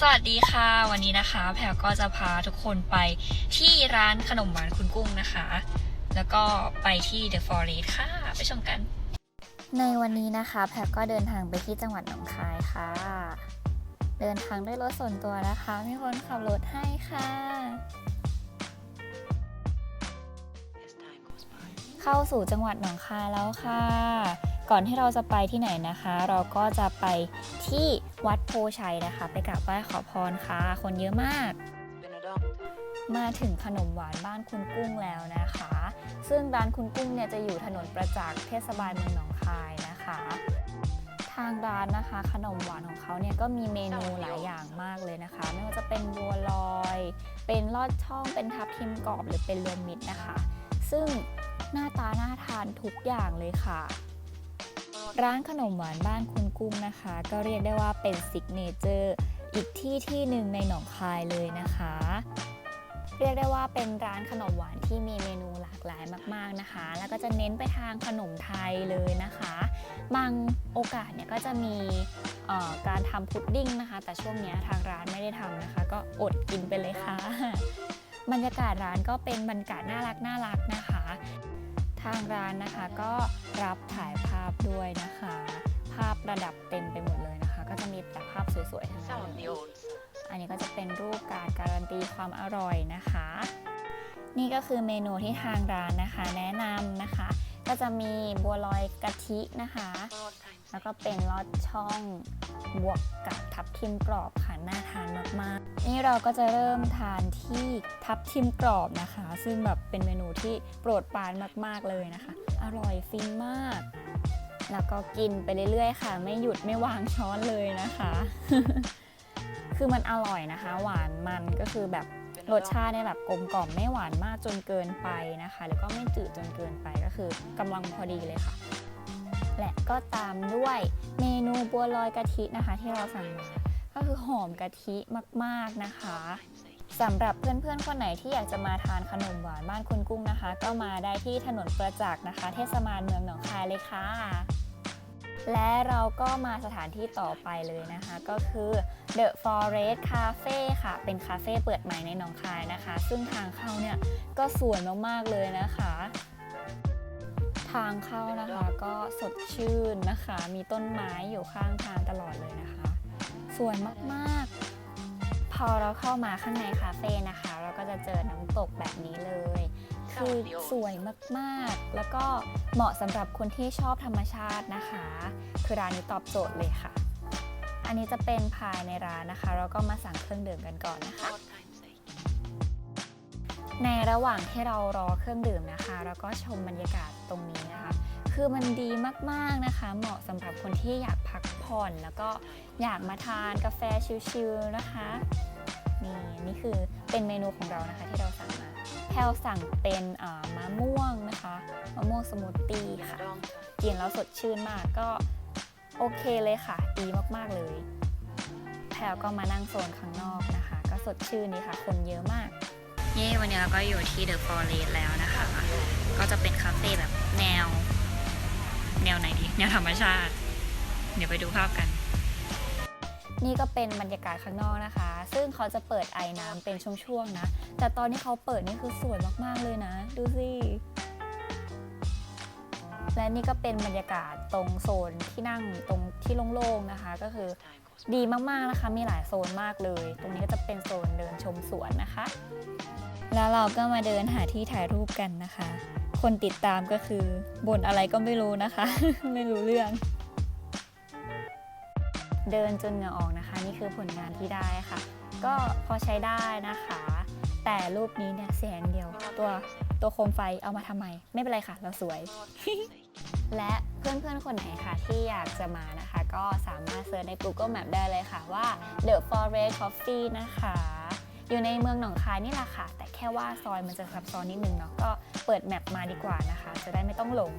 สวัสดีค่ะวันนี้นะคะ แพรก็จะพาทุกคนไปที่ร้านขนมหวานคุณกุ้งนะคะ แล้วก็ไปที่ The Forest ค่ะ ไปชมกัน ในวันนี้นะคะ แพรก็เดินทางไปที่จังหวัดหนองคายค่ะ เดินทางด้วยรถส่วนตัวนะคะ มีคนขับรถให้ค่ะ เข้าสู่จังหวัดหนองคายแล้วค่ะ ก่อนที่เราจะไปที่ไหนนะคะ เราก็จะไปที่ วัดโพชัยนะคะ ไปกราบไหว้ขอพรค่ะ คนเยอะมาก มาถึงขนมหวานบ้านคุณกุ้งแล้วนะคะ ซึ่งร้านคุณกุ้งเนี่ยจะอยู่ถนนประจักษ์เทศบาลเมืองหนองคายนะคะ ทางร้านนะคะ ขนมหวานของเขาเนี่ยก็มีเมนูหลายอย่างมากเลยนะคะ ไม่ว่าจะเป็นบัวลอย เป็นลอดช่องเป็นทับทิมกรอบหรือเป็นรวมมิตรนะคะ ซึ่งหน้าตาน่าทานทุกอย่างเลยค่ะ ร้านขนมหวานบ้านคุณกุ้งนะคะ ก็เรียกได้ว่าเป็นซิกเนเจอร์อีกที่ที่หนึ่งในหนองคายเลยนะคะ เรียกได้ว่าเป็นร้านขนมหวานที่มีเมนูหลากหลายมากๆนะคะ แล้วก็จะเน้นไปทางขนมไทยเลยนะคะ บางโอกาสเนี่ยก็จะมีการทำพุดดิ้งนะคะ แต่ช่วงนี้ทางร้านไม่ได้ทำนะคะ ก็อดกินไปเลยค่ะ บรรยากาศร้านก็เป็นบรรยากาศน่ารักน่ารักนะคะ ทางร้านนะคะก็รับถ่ายภาพ ด้วยนะคะ ภาพระดับเต็มไปหมดเลยนะคะ ก็จะมีแต่ภาพสวยๆทั้งนั้นเลยอันนี้ก็จะเป็นรูปการการันตีความอร่อยนะคะ นี่ก็คือเมนูที่ทางร้านนะคะ แนะนำนะคะ ก็จะมีบัวลอยกะทินะคะ แล้วก็เป็นลอดช่องบวกกับทับทิมกรอบค่ะน่าทานมากๆ นี่เราก็จะเริ่มทานที่ทับทิมกรอบนะคะ ซึ่งแบบเป็นเมนูที่โปรดปรานมากๆเลยนะคะ อร่อยฟินมาก แล้วก็กินไปเรื่อยๆค่ะ ไม่หยุดไม่วางช้อนเลยนะคะ คือมันอร่อยนะคะ หวานมันก็คือแบบรสชาติเนี่ยแบบกลมกล่อมไม่หวานมากจนเกินไปนะคะ แล้วก็ไม่จืดจนเกินไปก็คือกำลังพอดีเลยค่ะ และก็ตามด้วยเมนูบัวลอยกะทินะคะ ที่เราสั่งมาก็คือหอมกะทิมากๆนะคะ สำหรับเพื่อนๆ คนไหนที่อยากจะมาทานขนมหวานบ้านคุณกุ้งนะคะ ก็มาได้ที่ถนนประจักษ์นะคะ เทศบาลเมืองหนองคายเลยค่ะ และเราก็มาสถานที่ต่อไปเลยนะคะ ก็คือ The Forest Cafe ค่ะ เป็นคาเฟ่เปิดใหม่ในหนองคายนะคะ ซึ่งทางเข้าเนี่ยก็สวยมากๆเลยนะคะ ทางเข้านะคะก็สดชื่นนะคะ มีต้นไม้อยู่ข้างทางตลอดเลยนะคะ สวยมากๆ พอเราเข้ามาข้างในคาเฟ่นะคะ เราก็จะเจอน้ำตกแบบนี้เลย คือสวยมากๆ แล้วก็เหมาะสำหรับคนที่ชอบธรรมชาตินะคะ คือร้านนี้ตอบโจทย์เลยค่ะ อันนี้จะเป็นภายในร้านนะคะ เราก็มาสั่งเครื่องดื่มกันก่อนนะคะ ในระหว่างที่เรารอเครื่องดื่มนะคะเราก็ชมบรรยากาศตรงนี้นะคะ คือมันดีมากๆนะคะ เหมาะสำหรับคนที่อยากพักผ่อน แล้วก็อยากมาทานกาแฟชิลๆนะคะนี่นี่คือเป็นเมนูของเรานะคะที่เราสั่งมาแพลสั่งเป็นมะม่วงนะคะมะม่วงสมูทตี้ค่ะกินแล้วสดชื่นมากก็โอเคเลยค่ะ ดีมากๆเลย แพลก็มานั่งโซนข้างนอกนะคะ ก็สดชื่นดีค่ะ คนเยอะมาก เย้วันนี้เราก็อยู่ที่ The Forest แล้วนะคะ ก็จะเป็นคาเฟ่แบบแนว แนวไหนดี แนวธรรมชาติ เดี๋ยวไปดูภาพกัน นี่ก็เป็นบรรยากาศข้างนอกนะคะ ซึ่งเขาจะเปิดไอ้น้ำเป็นช่วงๆนะ แต่ตอนที่เขาเปิดนี่คือสวยมากๆเลยนะ ดูสิ และนี่ก็เป็นบรรยากาศตรงโซนที่นั่งตรงที่โล่งๆนะคะ ก็คือดีมากๆนะคะ มีหลายโซนมากเลย ตรงนี้ก็จะเป็นโซนเดินชมสวนนะคะ แล้วเราก็มาเดินหาที่ถ่ายรูปกันนะคะ คนติดตามก็คือบ่นอะไรก็ไม่รู้นะคะ ไม่รู้เรื่อง เดินจนเหงื่อออกนะคะ นี่คือผลงานที่ได้ค่ะ ก็พอใช้ได้นะคะ แต่รูปนี้เนี่ยเสียงเดียวตัวตัวโคมไฟเอามาทำไม ไม่เป็นไรค่ะ เราสวย และเพื่อนๆ คนไหนค่ะที่อยากจะมานะคะ ก็สามารถเซิร์ชใน Google Map ได้เลยค่ะว่า The Forest Coffee นะคะ อยู่ในเมืองหนองคายนี่แหละค่ะ แต่แค่ว่าซอยมันจะซับซ้อนนิดนึงเนาะก็เปิดแมปมาดีกว่านะคะ จะได้ไม่ต้องหลง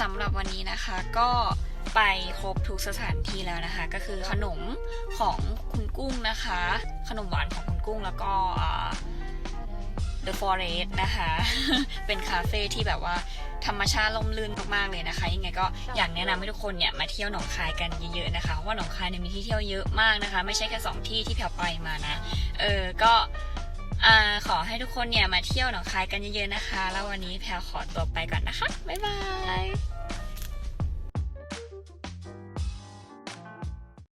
สำหรับวันนี้นะคะก็ไปครบทุกสถานที่แล้วนะคะ ก็คือขนมของคุณกุ้งนะคะ ขนมหวานของคุณกุ้งแล้วก็ The Forest นะคะ เป็นคาเฟ่ที่แบบว่าธรรมชาติล่มลื่นมากๆเลยนะคะ ยังไงก็อยากแนะนำให้ทุกคนเนี่ยมาเที่ยวหนองคายกันเยอะๆนะคะเพราะว่าหนองคายเนี่ยมีที่เที่ยวเยอะมากนะคะ ไม่ใช่แค่สองที่ที่แพลไปมานะ เออ ก็อขอให้ทุกคนเนี่ยมาเที่ยวหนองคายกันเยอะๆนะคะ แล้ววันนี้แพลขอตัวไปก่อนนะคะ บ๊ายบาย